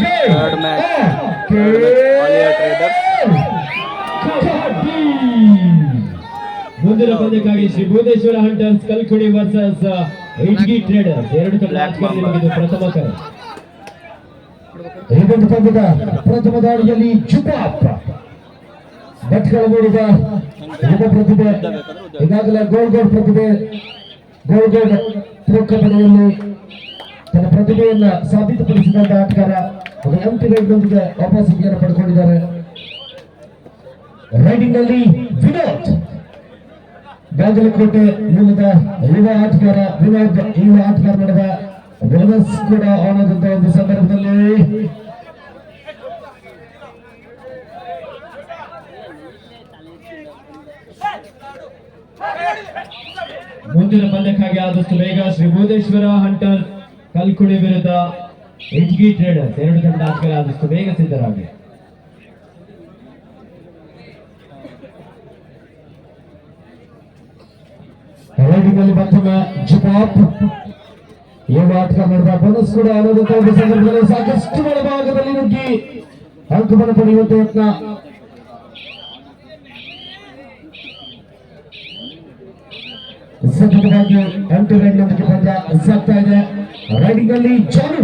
Third match. ಮುಂದಿನ ಪಂದ್ಯಕ್ಕಾಗಿ Shri Bhuteshwara Hunters Kalkudi versus Itgi Traders ಎರಡು ತಂಡ ಪ್ರಥಮ ಕರೆ ಇದೊಂದು ಪಂದ್ಯದ ಪ್ರಥಮ ದಾಳಿಯಲ್ಲಿ ಜುಪಾಪ್ ಭಟ್ಕಳ ನೋಡಿದ ಯುವ ಪ್ರತಿಭೆ ಈಗಾಗಲೇ ಗೋಲ್ ಗೋಲ್ ಪ್ರತಿಭೆ ಗೋಲ್ ಗೋಲ್ ಪ್ರಮುಖ ಪಡೆಯಲ್ಲಿ ತನ್ನ ಪ್ರತಿಭೆಯನ್ನ ಸಾಬೀತುಪಡಿಸಿದಂತಹ ಆಟಗಾರ ಒಂದು ಎಂಟಿ ರೈಡ್ನೊಂದಿಗೆ ವಾಪಸ್ ವಿಜಯನ ಪಡ್ಕೊಂಡಿದ್ದಾರೆ. ರೈಡಿಂಗ್ನಲ್ಲಿ ವಿನೋದ್. ಬಾಗಲಕೋಟೆ ಮೂಲದ ಯುವ ಆಟಗಾರ ವಿನೋದ್ ಯುವ ಆಟಗಾರ ನಡೆದ ಕೂಡ ಆನ್ ಆದಂತ ಒಂದು ಸಂದರ್ಭದಲ್ಲಿ. ಮುಂದಿನ ಪಂದ್ಯಕ್ಕಾಗಿ ಆದಷ್ಟು ಬೇಗ ಶ್ರೀ ಭೂದೇಶ್ವರ ಹಂಟರ್ ಕಲ್ಕುಡಿ ವಿರುದ್ಧ ಇಟ್ಗಿ ಟ್ರೇಡರ್ಸ್ ಎರಡು ತಂಡ ಆಟಗಾರ ಆದಷ್ಟು ಬೇಗ ಸಿದ್ಧರಾಗಿ ರೈಡಿಂಗ್ ಅಲ್ಲಿ ಮತ್ತೊಮ್ಮೆ ಜುಪಾಪ್ ಏಳು ಆಟಗಾರ ನಡೆದ ಬೋನಸ್ ಕೂಡ ಆನಂದಂತ ಒಂದು ಸಂದರ್ಭದಲ್ಲಿ ಸಾಕಷ್ಟು ಒಳಭಾಗದಲ್ಲಿ ನುಗ್ಗಿ ಅಂಕವನ್ನು ಪಡೆಯುವಂತ ಯತ್ನ ಸತತವಾಗಿ ಎಂಟು ರೈಡ್ನೊಂದಿಗೆ ಪಂದ್ಯ ಸಾಗ್ತಾ ಇದೆ ರೈಡಿಂಗ್ ಅಲ್ಲಿ ಜಾನು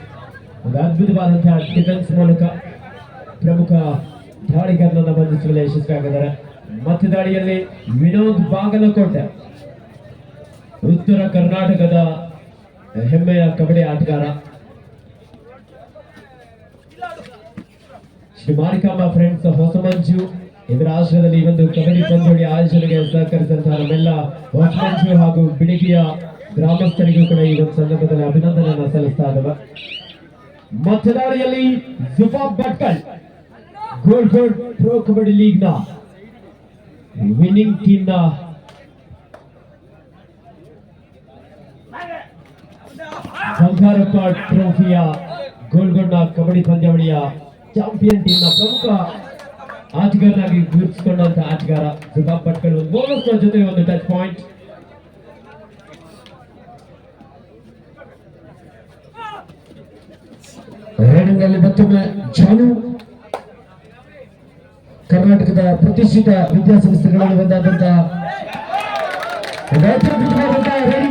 ಅದ್ಭುತವಾದಂತಹ ಡಿಫೆನ್ಸ್ ಮೂಲಕ ಪ್ರಮುಖ ದಾಳಿಗಾರನನ್ನ ಬಂಧಿಸುವಲ್ಲಿ ಯಶಸ್ವಿಯಾಗಿದ್ದಾರೆ. ಮತ್ತೆ ದಾಳಿಯಲ್ಲಿ ವಿನೋದ್ ಬಾಗಲಕೋಟೆ, ಉತ್ತರ ಕರ್ನಾಟಕದ ಹೆಮ್ಮೆಯ ಕಬಡ್ಡಿ ಆಟಗಾರ. ಶ್ರೀ ಮಾರಿಕಾಂಬ ಫ್ರೆಂಡ್ಸ್ ಹೊಸಮಂಜು ಇದರ ಆಶ್ರಯದಲ್ಲಿ ಈ ಒಂದು ಕಬಡ್ಡಿ ಪಂದ್ಯಾವಳಿ ಆಯೋಜನೆಗೆ ಸಹಕರಿಸಿದಂತಹ ನಮ್ಮೆಲ್ಲ ಹೊಸಮಂಜು ಹಾಗೂ ಬಿಳಿಗಿಯ ಗ್ರಾಮಸ್ಥರಿಗೂ ಕೂಡ ಈ ಒಂದು ಸಂದರ್ಭದಲ್ಲಿ ಅಭಿನಂದನೆಯನ್ನು ಸಲ್ಲಿಸ್ತಾ ಇದ್ದಾವೆ. ಮತದಾರಿಯಲ್ಲಿ ಜುಫಾ Bhatkal gold gold pro kabaddi ಲೀಗ್ನ winning ಟೀಮ್ನ ಬಂಗಾರಪ್ಪ ಟ್ರೋಫಿಯ ಗೋಲ್ಡ್ ಕಬಡ್ಡಿ ಪಂದ್ಯಾವಳಿಯ ಚಾಂಪಿಯನ್ ಟೀಮ್ನ ಪ್ರಮುಖ ಆಟಗಾರನಾಗಿ ಗುರುತಿಸಿಕೊಂಡಂತ ಆಟಗಾರ ಜುಫಾ ಭಟ್ಕಲ್ ಒಂದು ಬೋನಸ್ ಜೊತೆ ಒಂದು ಟಚ್ ಪಾಯಿಂಟ್ ರೈಡಿಂಗ್ ಅಲ್ಲಿ ಮತ್ತೊಮ್ಮೆ ಜಾನು ಕರ್ನಾಟಕದ ಪ್ರತಿಷ್ಠಿತ ವಿದ್ಯಾಸಂಸ್ಥೆಗಳಲ್ಲಿ ಒಂದಾದಂತಹ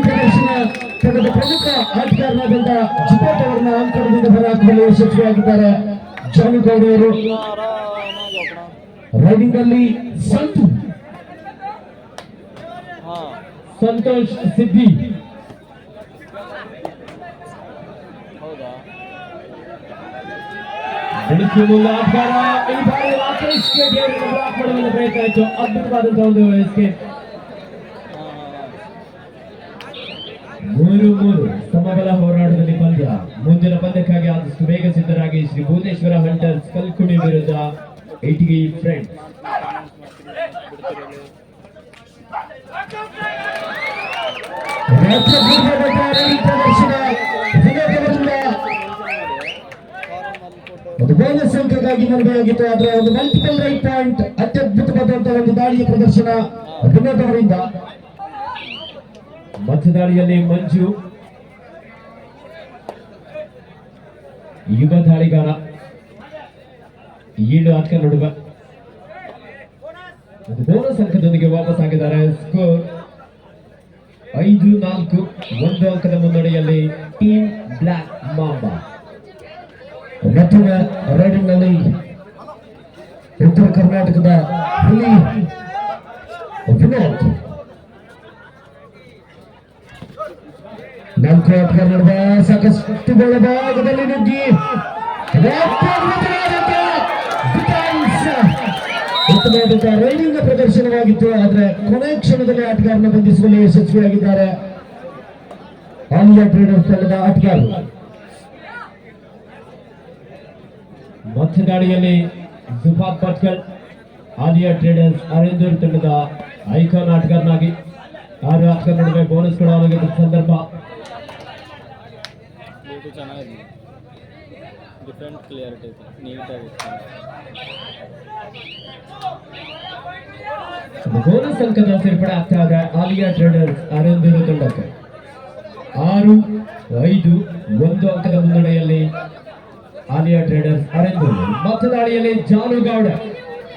ಪ್ರದರ್ಶನ ತಂಡದ ಪ್ರಮುಖ ಆಟಗಾರನಾದಂತಹ ಜಿಪಾಟ್ ಅವರನ್ನ ಅಂಕಣದಿಂದ ಹೊರಹಾಕುವಲ್ಲಿ ಯಶಸ್ವಿಯಾಗಿದ್ದಾರೆ. ಜಾನು ಅವರು ರೈಡಿಂಗ್ ಅಲ್ಲಿ ಸಂತು. ಸಂತೋಷ್ ಸಿದ್ದಿ ಹೌದಾ ಬೆಳಕಿನ ಮೂಲ ಆಟಗಾರ ಈ ಬಾರಿ ರಾಕೇಶ್ ಕೆಟಿ ಅವರನ್ನು ಬ್ಲಾಕ್ ಮಾಡುವ ಪ್ರಯತ್ನ ಆಯಿತು ಅದ್ಭುತವಾದಂತಹ ಒಂದು ಎಸ್ಕೇಪ್ ಹಾ ಹಾ ಮೂರು ಮೂರು ಸಮಬಲ ಹೋರಾಟದಲ್ಲಿ ಪಂದ್ಯ ಮುಂದಿನ ಪಂದ್ಯಕ್ಕಾಗಿ ಆದಷ್ಟು ಬೇಗ ಸಿದ್ಧರಾಗಿ ಶ್ರೀ ಭುವನೇಶ್ವರ ಹಂಟರ್ಸ್ ಕಲ್ಕುಡಿ ವಿರುದ್ಧ ಇಟ್ಗಿ ಫ್ರೆಂಡ್ಸ್ ರಾಜ್ಯಾದ್ಭುತವಾದಂತಹ ಬೋನಸ್ ಅಂಕಕ್ಕಾಗಿ ಮನವಿಯಾಗಿತ್ತು ಆದ್ರೆ ಒಂದು ಮಲ್ಟಿಪಲ್ ರೈಟ್ ಪಾಯಿಂಟ್ ಅತ್ಯದ್ಭುತವಾದಂತಹ ಒಂದು ದಾಳಿಯ ಪ್ರದರ್ಶನ ವಿನೋದ್ ಅವರಿಂದ ಮಧ್ಯದಾಳಿಯಲ್ಲಿ ಮಂಜು. ಯುವ ದಾಳಿಗಾರ. ಏಳು ಅಂಕ ನಡುವ. ಬೋನಸ್ ಅಂಕದೊಂದಿಗೆ ವಾಪಸ್ ಆಗಿದ್ದಾರೆ. ಸ್ಕೋರ್ ಐದು ನಾಲ್ಕು. ಒಂದು ಅಂಕದ ಮುನ್ನಡೆಯಲ್ಲಿ ಟೀಮ್ ಬ್ಲಾಕ್ ಮಾಂಬಾ ಮತ್ತೊಮ್ಮೆ ರೈಡಿಂಗ್ನಲ್ಲಿ ಉತ್ತರ ಕರ್ನಾಟಕದ ಹುಲಿ ವಿನೋದ್. ನಾಲ್ಕು ಆಟಗಾರ ನಡೆದ ಸಾಕಷ್ಟು ಭಾಗದಲ್ಲಿ ನುಗ್ಗಿ. ಉತ್ತಮವಾದಂತಹ ರೈಡಿಂಗ್ ಪ್ರದರ್ಶನವಾಗಿತ್ತು, ಆದರೆ ಕೊನೆ ಕ್ಷಣದಲ್ಲಿ ಆಟಗಾರನ ಬಂಧಿಸುವಲ್ಲಿ ಯಶಸ್ವಿಯಾಗಿದ್ದಾರೆ. ಆನ್ಲೈನ್ ಟ್ರೇಡರ್ಸ್ ತಂಡದ ಆಟಗಾರರು. ಮಧ್ಯ ಗಾಡಿಯಲ್ಲಿ ಜುಫಾತ್ ಪಟ್ಕಲ್ ಆಲಿಯಾ ಟ್ರೇಡರ್ಸ್ ಅರೆಂದೂರು ತಂಡದ ಐಕಾನ್ ಆಟಗಾರನಾಗಿ ಆರು ಆಟಗಾರ ನಡುವೆ ಬೋನಸ್ ಕೊಡಲಾಗಿದ್ದ ಸಂದರ್ಭ. ಇದು ಚೆನ್ನಾಗಿದೆ. ಡಿಫ್ರೆಂಟ್ ಕ್ಲಿಯರಿಟಿ ಐತೆ ನೀಟಾಗಿತ್ತು ಬೋನಸ್ ಅಂಕದ ಸೇರ್ಪಡೆ ಆಗ್ತಾ ಇದೆ ಆಲಿಯಾ ಟ್ರೇಡರ್ಸ್ ಅರೆಂದೂರು ತಂಡಕ್ಕೆ. ಆರು ಐದು ಒಂದು ಅಂಕದ ಮುನ್ನಡೆಯಲ್ಲಿ ಆಲಿಯಾ ಟ್ರೇಡರ್ಸ್ ಅರೆಂದೂರು ಮಧ್ಯ ದಾಳಿಯಲ್ಲಿ ಜಾನುಗೌಡ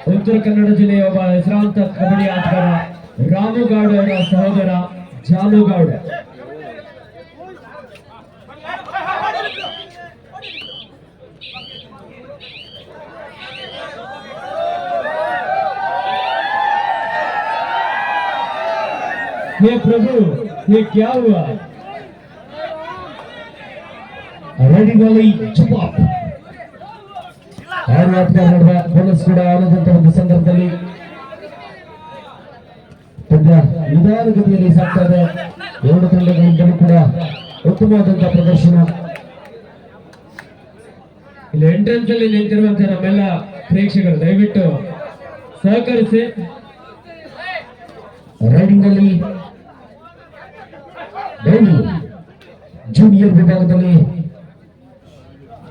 ಉತ್ತರ ಕನ್ನಡ ಜಿಲ್ಲೆಯ ಒಬ್ಬ ಹೆಸರಾಂತ ಕಬಡ್ಡಿ ಆಟಗಾರ ರಾಮುಗೌಡ ಅವರ ಸಹೋದರ ಜಾನುಗೌಡ हे प्रभु ये क्या हुआ ರೈಡಿಂಗ್ನಲ್ಲಿ ಚುಪಾಪ್ ಆರು ಬೋನಸ್ ಕೂಡ ಆನದಂತ ಒಂದು ಸಂದರ್ಭದಲ್ಲಿ ನಿಧಾನಗತಿಯಲ್ಲಿ ಸಾಕ್ತಾ ಇದೆ ಎರಡು ತಂಡಗಳಿಂದಲೂ ಕೂಡ ಉತ್ತಮವಾದಂತಹ ಪ್ರದರ್ಶನ ಇಲ್ಲಿ ಎಂಟ್ರೆನ್ಸ್ ಅಲ್ಲಿ ನಿಂತಿರುವಂತಹ ನಮ್ಮೆಲ್ಲ ಪ್ರೇಕ್ಷಕರು, ದಯವಿಟ್ಟು ಸಹಕರಿಸಿ. ರೈಡಿಂಗ್ ಅಲ್ಲಿ ಜೂನಿಯರ್ ವಿಭಾಗದಲ್ಲಿ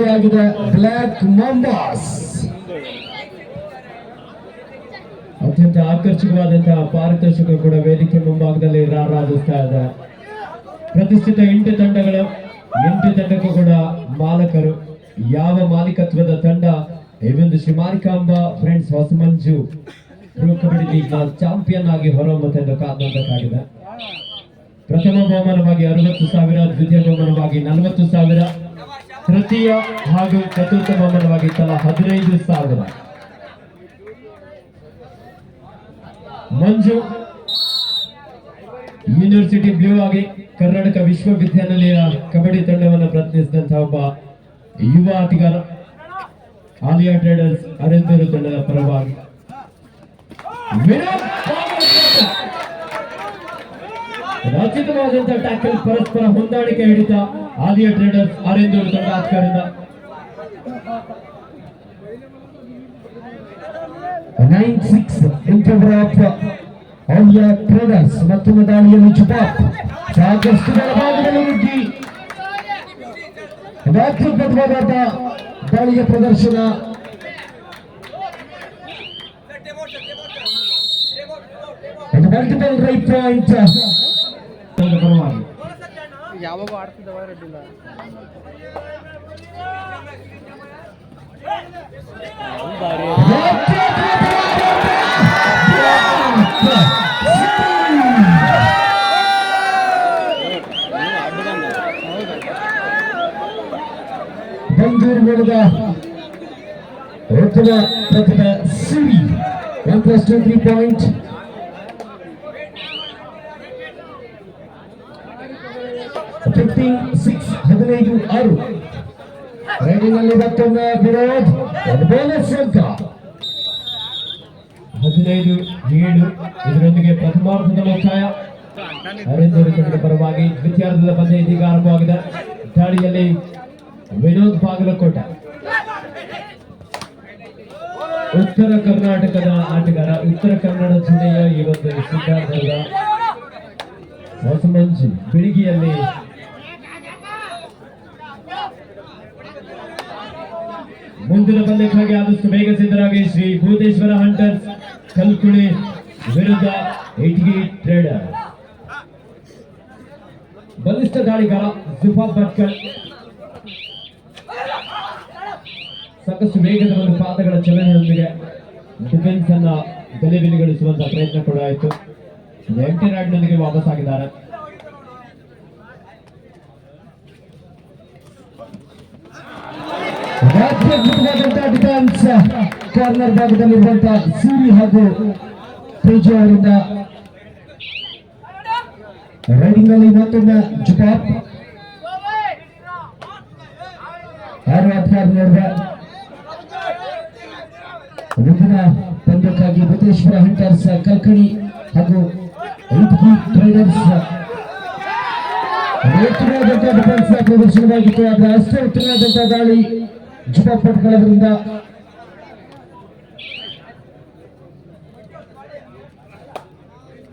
ಯಶಸ್ವಿಯಾಗಿದೆ ಬ್ಲ್ಯಾಕ್ ಮಂಬಾಸ್. ಅತ್ಯಂತ ಆಕರ್ಷಕವಾದಂತಹ ಪಾರಿತೋಷಕ ಕೂಡ ವೇದಿಕೆ ಮುಂಭಾಗದಲ್ಲಿ ರಾರಾಜಿಸ್ತಾ ಇದೆ ಪ್ರತಿಷ್ಠಿತ ಎಂಟು ತಂಡಗಳು, ಎಂಟು ತಂಡಕ್ಕೂ ಕೂಡ ಮಾಲಕರು. ಯಾವ ಮಾಲೀಕತ್ವದ ತಂಡ? ಈ ಶಿಮಾರಿಕಾಂಬ ಫ್ರೆಂಡ್ಸ್ ಹೊಸಮಂಜು ಪ್ರೊ ಚಾಂಪಿಯನ್ ಆಗಿ ಹೊರಹೊಮ್ಮತೆಂದು ಕಾದಂತಕ್ಕಾಗಿದೆ ಪ್ರಥಮ ಬಹುಮಾನವಾಗಿ ಅರವತ್ತು ಸಾವಿರ, ದ್ವಿತೀಯ ಬಹುಮಾನವಾಗಿ ನಲವತ್ತು ಸಾವಿರ. ತೃತೀಯ ಹಾಗೂ ಚತುರ್ಥ ಬಹುಮಾನವಾಗಿ ತಲಾ ಹದಿನೈದು ಸಾವಿರ ಮಂಜು ಯೂನಿವರ್ಸಿಟಿ ಬ್ಲೂ ಆಗಿ ಕರ್ನಾಟಕ ವಿಶ್ವವಿದ್ಯಾನಿಲಯ ಕಬಡ್ಡಿ ತಂಡವನ್ನು ಪ್ರತಿನಿಧಿಸಿದಂತಹ ಒಬ್ಬ ಯುವ ಆಟಗಾರ, ಆಲಿಯಾ ಟ್ರೇಡರ್ಸ್ ಅರೆಂದೂರು ತಂಡದ ಪರವಾಗಿ. ರಚಿತವಾದಂತಹ ಟ್ಯಾಕಲ್ ಪರಸ್ಪರ ಹೊಂದಾಣಿಕೆ ಹಿಡಿತ ಆಲಿಯಾ ಟ್ರೇಡರ್ಸ್ ಅರೆಂದೂರು ತಂಡ ಆಟಗಾರರಿಂದ nine six in favour of Aliya traders ಮತ್ತೊಮ್ಮೆ ದಾಳಿಯಲ್ಲಿ ಚುಪಾಪ್ ಸಾಕಷ್ಟು ಬಲಭಾಗದಲ್ಲಿ ನುಗ್ಗಿ ಅತ್ಯದ್ಭುತವಾದ ದಾಳಿಯ ಪ್ರದರ್ಶನ ಮಲ್ಟಿಪಲ್ ರೈಟ್ ಪಾಯಿಂಟ್ ತಂಡದ ಪರವಾಗಿ ಯಾವಾಗ ಆಡ್ತಿದ್ದವ ರೆಡ್ಡಿಲ್ಲ ಬಾರಿ ಅಡ್ಡ ಬಂದ ಹೌದು ಬೆಂಗಳೂರು ಮೂಲದ ಉತ್ತಮ ಪ್ರತಿಭೆ Siri one plus two three point fifteen six, ಹದಿನೈದು, ಆರು. ರೈಡಿಂಗ್ ಅಲ್ಲಿ ಮತ್ತೊಮ್ಮೆ ವಿರೋಧ್ ಅಂಕ. ಹದಿನೈದು, ಏಳು, ಇದರೊಂದಿಗೆ ಪ್ರಥಮಾರ್ಧದ ಮುಕ್ತಾಯ. ಅರೆಂದೂರು ತಂಡದ ಪರವಾಗಿ ದ್ವಿತೀಯಾರ್ಧದ ಪಂದ್ಯ ಇದೀಗ ಆರಂಭವಾಗಿದೆ. ದಾಳಿಯಲ್ಲಿ ವಿನೋದ್ ಬಾಗಲಕೋಟ. ಉತ್ತರ ಕರ್ನಾಟಕದ ಆಟಗಾರ, ಉತ್ತರ ಕನ್ನಡ ಜಿಲ್ಲೆಯ ಈ ಒಂದು ಸಿದ್ಧಾರ್ಥದ ಹೊಸಮಂಜು ಬಿಳಿಗಿಯಲ್ಲಿ ಮುಂದಿನ ಪಂದ್ಯಕ್ಕಾಗಿ ಆದಷ್ಟು ಬೇಗ ಸಿದ್ಧರಾಗಿ ಶ್ರೀ ಭೂತೇಶ್ವರ ಹಂಟರ್ಸ್ ಕಲ್ಕುಳಿ ವಿರುದ್ಧ ಇಟ್ಗಿ ಟ್ರೇಡರ್ ಬಲಿಷ್ಠ ದಾಳಿಗಾರ ಜುಫಾ ಭಟ್ಕರ್ ಸಾಕಷ್ಟು ವೇಗದ ಒಂದು ಪಾದಗಳ ಚಲನೆಯೊಂದಿಗೆ ಡಿಫೆನ್ಸ್ ಅನ್ನ ಗಲಿಬಿಲಿಗೊಳಿಸುವಂತಹ ಪ್ರಯತ್ನ ಕೂಡ ಆಯಿತು. ಎಂಟಿ ರಾಡ್ನೊಂದಿಗೆ ವಾಪಸ್ ಆಗಿದ್ದಾರೆ. ಅತ್ಯದ್ಭುತವಾದಂತಹ ಡಿಫೆನ್ಸ್ ಕಾರ್ನರ್ ಭಾಗದಲ್ಲಿರುವಂತಹ ಸೂರಿ ಹಾಗೂ ತೇಜು ಅವರಿಂದ ರೈಡಿಂಗ್ ಅಲ್ಲಿ ಮತ್ತೊಮ್ಮೆ ಜುಪಾಪ್ ಆರು ಆಟಗಾರ ನೋಡಿದೆ ಮುಂದಿನ ಪಂದ್ಯಕ್ಕಾಗಿ ಭೂತೇಶ್ವರ ಹಂಟರ್ಸ್ ಕಲ್ಕಣಿ ಹಾಗೂ ಇಟ್ಕಿ ಟ್ರೇಡರ್ಸ್ ಉತ್ತಮವಾದಂತಹ ಡಿಫೆನ್ಸ್ ಪ್ರದರ್ಶನವಾಗಿತ್ತು ಆದರೆ ಅಷ್ಟೇ ಉತ್ತಮವಾದಂತಹ ದಾಳಿ ಜುಬಾ ಪಟ್ಗಳವರಿಂದ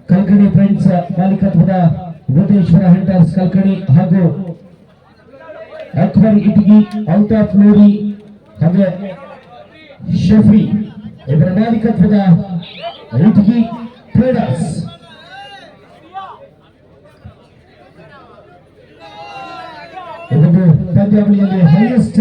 ಕಲ್ಕಣಿ ಫ್ರೆಂಡ್ಸ್ ಮಾಲೀಕತ್ವದ ಭೂತೇಶ್ವರ ಹಂಟರ್ಸ್ ಕಲ್ಕಣಿ ಹಾಗೂ ಅಕ್ಬರ್ ಇಟಗಿ ಔಟ್ ಆಫ್ ಲೋರಿ ಹಾಗೆ ಶಫಿ ಇದರ ಮಾಲೀಕತ್ವದ ಇಟಗಿ ಟ್ರೇಡರ್ಸ್ ಈ ಒಂದು ಪಂದ್ಯಾವಳಿಯಲ್ಲಿ ಹೈಯೆಸ್ಟ್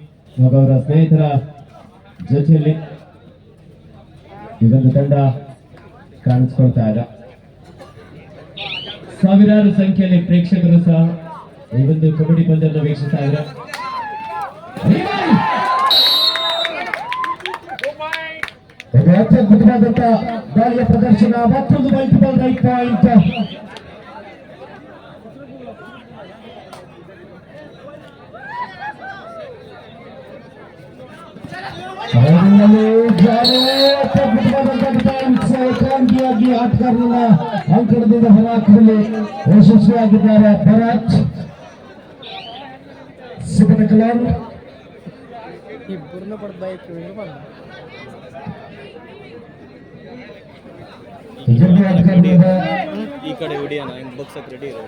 ಹಾಗೂ ಅವರ ಸ್ನೇಹಿತರ ಜೊತೆಯಲ್ಲಿ ಇದೊಂದು ತಂಡ ಕಾಣಿಸ್ಕೊಳ್ತಾ ಇದೆ. ಸಾವಿರಾರು ಸಂಖ್ಯೆಯಲ್ಲಿ ಪ್ರೇಕ್ಷಕರು ಸಹ ಈ ಒಂದು ಕಬಡ್ಡಿ ಪಂದ್ಯವನ್ನು ವೀಕ್ಷಿಸ್ತಾ ಇದ್ದಾರೆ. ಇದು ಅತ್ಯದ್ಭುತವಾದಂತಹ ದಾಳಿಯ ಪ್ರದರ್ಶನ, ಮತ್ತೊಂದು ಮಲ್ಟಿಪಲ್ ರೈಟ್ ಪಾಯಿಂಟ್ ಅಂಕಣದಿಂದ ಹೊರಹಾಕುವಲ್ಲಿ ಯಶಸ್ವಿಯಾಗಿದ್ದಾರೆ ಭರತ್ ಸುಬನಕಲಾನ್ ಇಬ್ಬರನ್ನ ಪಡೆದ ಬೈಕ್ ಬಂದ ಜಂಬಿ ಆಟಗಾರರಿಂದ ಈ ಕಡೆ ಹಿಡಿಯೋಣ ಹಿಂಗೆ ಬಗ್ಸಕ್ಕೆ ರೆಡಿ ಇರೋ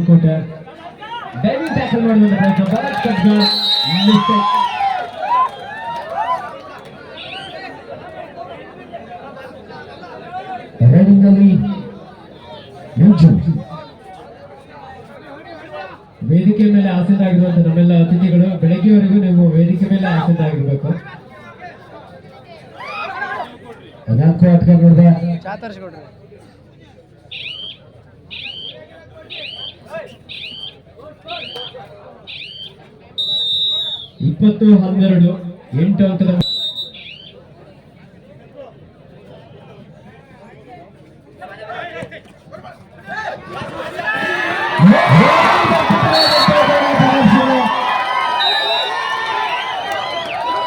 ವಿನೋದ್ ಡೈವಿ ಟ್ಯಾಕಲ್ ಮಾಡುವಂತ ಪ್ರಯತ್ನ ಭರತ್. ರೈಡಿಂಗ್ ಅಲ್ಲಿ ಮಂಜು ವೇದಿಕೆ ಮೇಲೆ ಆಸೀನಾಗಿರುವಂತ ನಮ್ಮೆಲ್ಲ ಅತಿಥಿಗಳು, ಬೆಳಗ್ಗೆವರೆಗೂ ನೀವು ವೇದಿಕೆ ಮೇಲೆ ಆಸೀನರಾಗಿರ್ಬೇಕು ನಾಲ್ಕು ಆಟಗಾರರಿಂದ ಇಪ್ಪತ್ತು ಹನ್ನೆರಡು ಎಂಟು ಅಂಕದ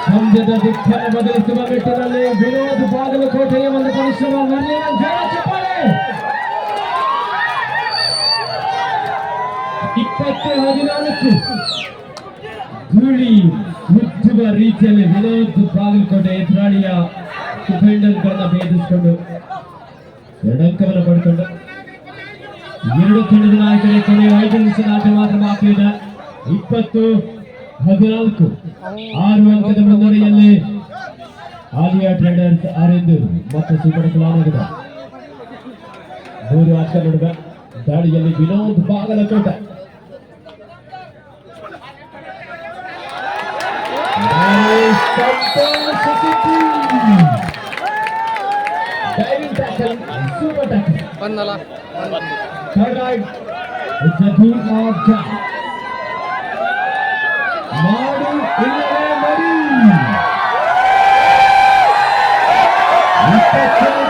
ಪಂದ್ಯದ ದಿಕ್ಕನ್ನು ಬದಲಿಸುವ ನಿಟ್ಟಿನಲ್ಲಿ ವಿನೋದ್ ಬಾಗಲಕೋಟೆಯ ಒಂದು ಪರಿಶ್ರಮ ಚಪ್ಪಾಳೆ ಇಪ್ಪತ್ತು ಹದಿನಾಲ್ಕು. ಮುಚ್ಚುವ ರೀತಿಯಲ್ಲಿ ವಿನೋದ್ ಬಾಗಲಕೋಟೆ ಎದುರಾಳಿಯ ಡಿಫೆಂಡರ್ಗಳನ್ನ ಭೇದಿಸಿಕೊಂಡು ಎರಡಂಕವನ್ನು ಪಡ್ಕೊಂಡು ಎರಡು ತಂಡದ ನಾಯಕರೇ, ಕೊನೆಯ ಐದು ನಿಮಿಷದ ಆಟ ಮಾತ್ರ ಬಾಕಿ ಇದೆ. ಇಪ್ಪತ್ತು, ಹದಿನಾಲ್ಕು, ಆರು ಅಂಕದ ಮುನ್ನಡೆಯಲ್ಲಿ ಆಲಿಯಾ ಟ್ರೇಡರ್ಸ್ ಆರೆಂದು ಮತ್ತು ಸೂಪರ್ ಕಲಾನಗರ ಮೂರು ಆಟ ನಡುವೆ ದಾಳಿಯಲ್ಲಿ ವಿನೋದ್ ಬಾಗಲಕೋಟೆ. ಬಂದಲ್ಲ Third right, it's a team of Jack. ಮಾಡು ಇಲ್ಲವೇ ಮಡಿ ಇಪ್ಪತ್ತೇಳು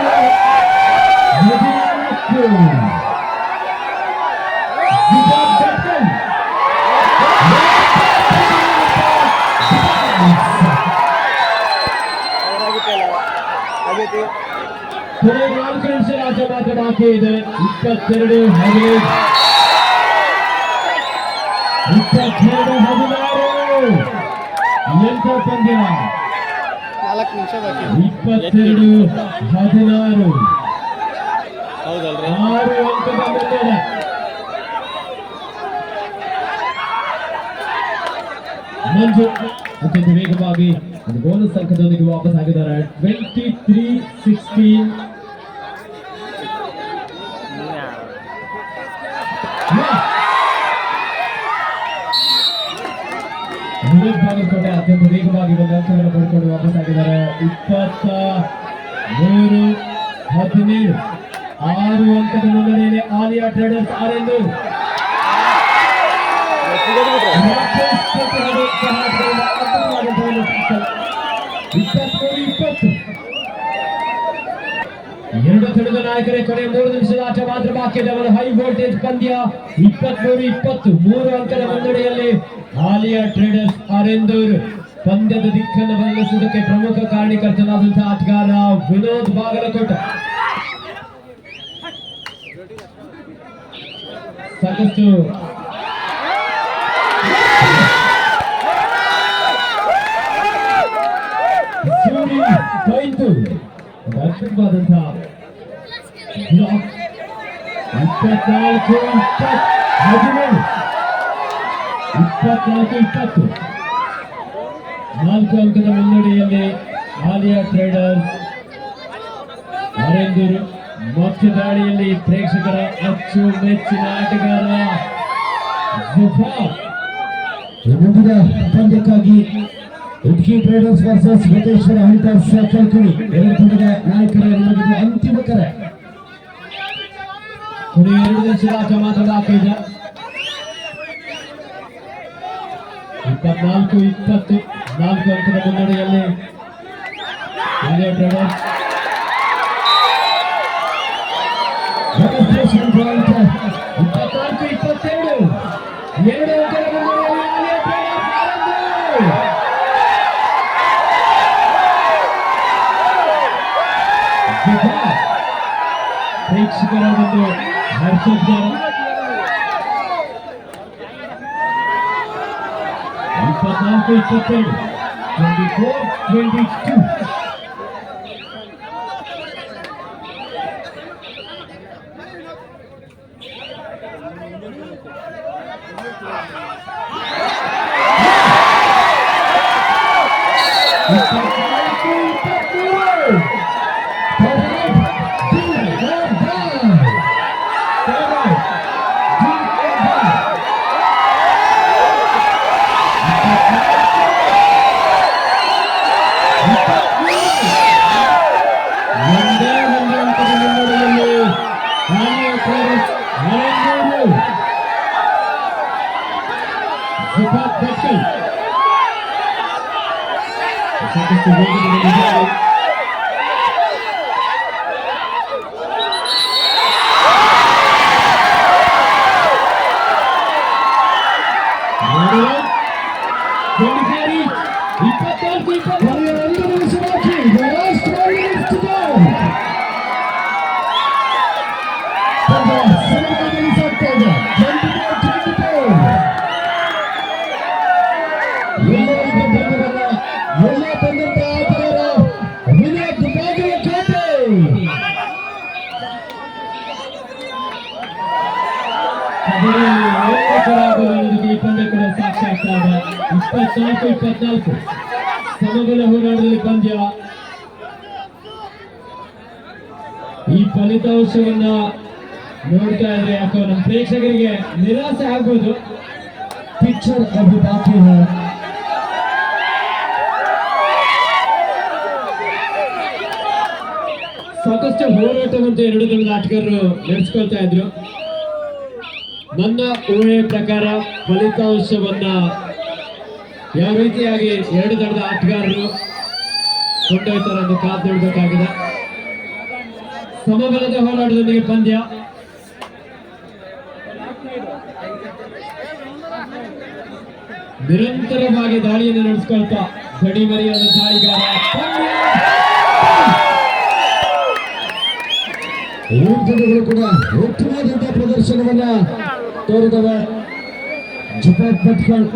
ಹದಿನಾಲ್ಕು ಜಿಬಾಬ್ ಜಟ್ಕಲ್. ಆಗೈತಿ ಕೊನೆ ನಾಲ್ಕು ನಿಮಿಷ ಆಟ ಮಾತ್ರ ಬಾಕಿ ಇದೆ ಇಪ್ಪತ್ತೆರಡು ಹದಿನೈದು ಇಪ್ಪತ್ತೆರಡು ಹದಿನಾರು ಎಂತ ಪಂದ್ಯ ನಾಲ್ಕು ನಿಮಿಷ ಬಾಕಿ ಇಪ್ಪತ್ತೆರಡು ಹದಿನಾರು ಹೌದಲ್ರಿ ಆರು ಅಂಕದ ಮುನ್ನಡೆ ಮಂಜು ಅತ್ಯಂತ ವೇಗವಾಗಿ ಒಂದು ಬೋನಸ್ ಅಂಕದೊಂದಿಗೆ ವಾಪಸ್ ಆಗಿದ್ದಾರೆ. ಟ್ವೆಂಟಿ ತ್ರೀ ಸಿಕ್ಸ್ಟೀನ್ ಬಾಗಲಕೋಟೆ ಅತ್ಯಂತ ವೇಗವಾಗಿ ಒಂದು ಅಂಕಗಳನ್ನು ಪಡ್ಕೊಂಡು ವಾಪಸ್ ಆಗಿದ್ದಾರೆ. ಇಪ್ಪತ್ತ ಮೂರು, ಹದಿನೇಳು, ಆರು ಅಂಕದ ಮುನ್ನಡೆಯಲ್ಲಿ ಆಲಿಯಾ ಟ್ರೇಡರ್ಸ್ ಆರೆಂದು ಇಪ್ಪತ್ಮೂರು ಇಪ್ಪತ್ತು ಎರಡು ತಂಡದ ನಾಯಕರೇ ಕೊನೆ ಮೂರು ನಿಮಿಷದ ಆಟ ಮಾತ್ರ ಬಾಕಿ ಇದೆ ಅವರ ಹೈ ವೋಲ್ಟೇಜ್ ಪಂದ್ಯ ಇಪ್ಪತ್ಮೂರು ಇಪ್ಪತ್ತು, ಮೂರು ಅಂಕದ ಮುನ್ನಡೆಯಲ್ಲಿ ಆಲಿಯಾ ಟ್ರೇಡರ್ಸ್ ಅರೆಂದೂರ್ ಪಂದ್ಯದ ದಿಕ್ಕನ್ನು ಬದಲಿಸುವುದಕ್ಕೆ ಪ್ರಮುಖ ಕಾರಣೀಕರ್ತನಾದಂತಹ ಆಟಗಾರ ವಿನೋದ್ ಬಾಗಲಕೋಟ. ಸಾಕಷ್ಟು ಅದ್ಭುತವಾದಂತಹ ಇಪ್ಪತ್ನಾಲ್ಕು, ಇಪ್ಪತ್ತು ಹದಿನೇಳು ಇಪ್ಪತ್ನಾಲ್ಕು, ಇಪ್ಪತ್ತು. ನಾಲ್ಕು ಅಂಕದ ಮುನ್ನಡೆಯಲ್ಲಿ ಆಲಿಯಾ ಟ್ರೇಡರ್ಸ್ ಅರೆಂದೂರು ಮೊತ್ತ ದಾಳಿಯಲ್ಲಿ ಪ್ರೇಕ್ಷಕರ ಅಚ್ಚು ಮೆಚ್ಚಿನ ಆಟಗಾರ ಮುಂದಿನ ಪಂದ್ಯಕ್ಕಾಗಿ Itki Traders versus Venkateshwara Hunters Kalkuni ಎರಡು ತಂಡದ ನಾಯಕರ ನಮಗಿದು ಅಂತಿಮ ಕರೆ. ಕೊನೆಯ ಎರಡು ನಿಮಿಷದ ಮಾತ್ರ ಬಾಕಿ ಇದೆ ಇಪ್ಪತ್ನಾಲ್ಕು, ಇಪ್ಪತ್ತು, ನಾಲ್ಕು ಅಂಕದ ಮುನ್ನಡೆಯಲ್ಲಿ. ಟ್ರೇಡರ್ಸ್ ಪ್ರೇಕ್ಷಕರ ಒಂದು ಹರ್ಷೋದ್ಗಾರ ಇಪ್ಪತ್ನಾಲ್ಕು ಇಪ್ಪತ್ತೆರಡು twenty four twenty two Obrigado. ಫಲಿತಾಂಶವನ್ನ ನೋಡ್ತಾ ಇದ್ರೆ ಯಾಕೋ ನಮ್ಮ ಪ್ರೇಕ್ಷಕರಿಗೆ ನಿರಾಸೆ ಆಗ್ಬೋದು. ಪಿಕ್ಚರ್ ಅಭಿ ಬಾಕಿ ಸಾಕಷ್ಟು ಹೋರಾಟವಂತ ಎರಡು ದೊಡ್ಡ ಆಟಗಾರರು ನಡೆಸ್ಕೊಳ್ತಾ ಇದ್ರು. ನನ್ನ ಊಹೆಯ ಪ್ರಕಾರ ಫಲಿತಾಂಶವನ್ನ ಯಾವ ರೀತಿಯಾಗಿ ಎರಡು ದೊಡ್ಡ ಆಟಗಾರರು ಕೊಂಡೊಯ್ತಾರೆ ಅಂತ ಕಾದು ನೋಡ್ಬೇಕಾಗಿದೆ. ಸಮಬಲದ ಹೋರಾಟದೊಂದಿಗೆ ಪಂದ್ಯ ನಿರಂತರವಾಗಿ ದಾಳಿಯನ್ನು ನಡೆಸ್ಕೊಳ್ತಾ ಗಡಿಮರಿಯಾದ ದಾಳಿಗಾರ ಪಂದ್ಯ! ಮೂರು ತಂಡಗಳು ಕೂಡ ಉತ್ತಮವಾದಂತಹ ಪ್ರದರ್ಶನವನ್ನ ತೋರಿದವೆ ಜುಪಾಟ್ ಭಟ್ಕಳ್